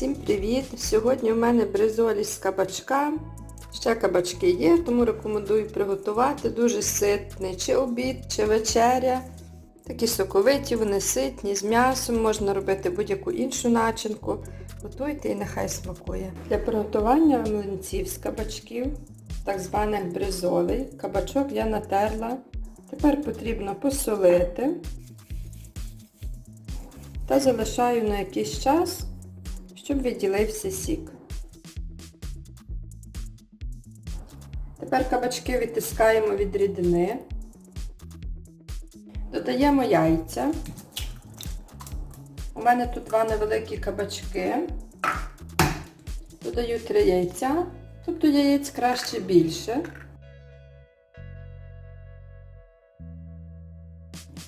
Всім привіт! Сьогодні у мене бризолі з кабачка. Ще кабачки є, тому рекомендую приготувати. Дуже ситний, чи обід, чи вечеря. Такі соковиті, вони ситні, з м'ясом, можна робити будь-яку іншу начинку. Готуйте і нехай смакує. Для приготування млинців з кабачків, так званих бризолей, кабачок я натерла. Тепер потрібно посолити та залишаю на якийсь час, щоб відділився сік. Тепер кабачки відтискаємо від рідини, додаємо яйця. У мене тут два невеликі кабачки. Додаю три яйця, тобто яєць краще більше.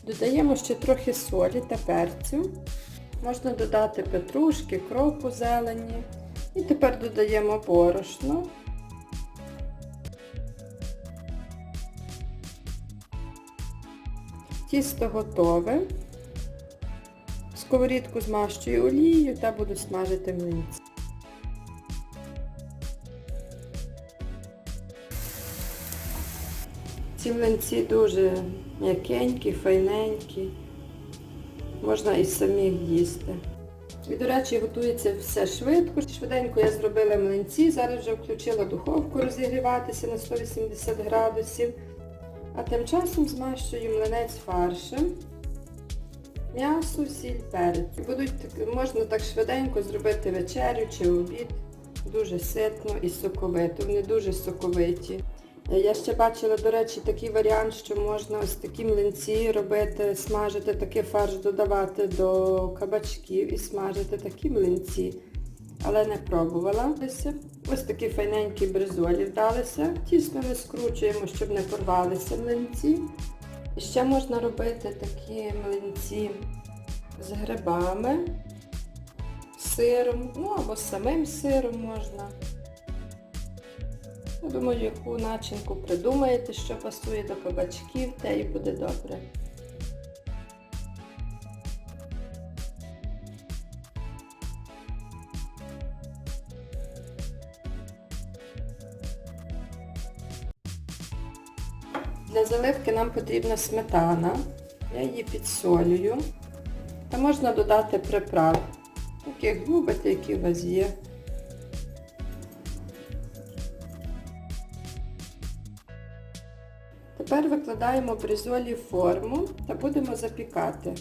Додаємо ще трохи солі та перцю. Можна додати петрушки, кропу зелені. І тепер додаємо борошно. Тісто готове. Сковорідку змащую олією та буду смажити млинці. Ці млинці дуже м'якенькі, файненькі. Можна і самих їсти. І, до речі, готується все швидко. Швиденько я зробила млинці, зараз вже включила духовку розігріватися на 180 градусів. А тим часом змащую млинець фаршем, м'ясо, сіль, перець. Будуть, можна так швиденько зробити вечерю чи обід. Дуже ситно і соковито. Вони дуже соковиті. Я ще бачила, до речі, такий варіант, що можна ось такі млинці робити, смажити такий фарш, додавати до кабачків і смажити такі млинці. Але не пробувала. Ось такі файненькі бризолі вдалися. Тісно не скручуємо, щоб не порвалися млинці. Ще можна робити такі млинці з грибами, сиром, ну або з самим сиром можна. Я думаю, яку начинку придумаєте, що пасує до кабачків, те і буде добре. Для заливки нам потрібна сметана. Я її підсолюю. Та можна додати приправ, яких любите, які у вас є. Тепер викладаємо бризолі в форму та будемо запікати.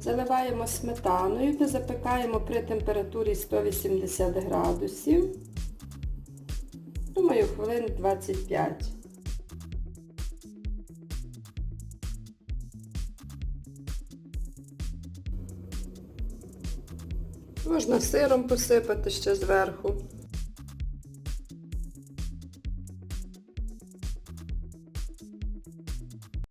Заливаємо сметаною та запікаємо при температурі 180 градусів. Думаю, хвилин 25. Можна сиром посипати ще зверху.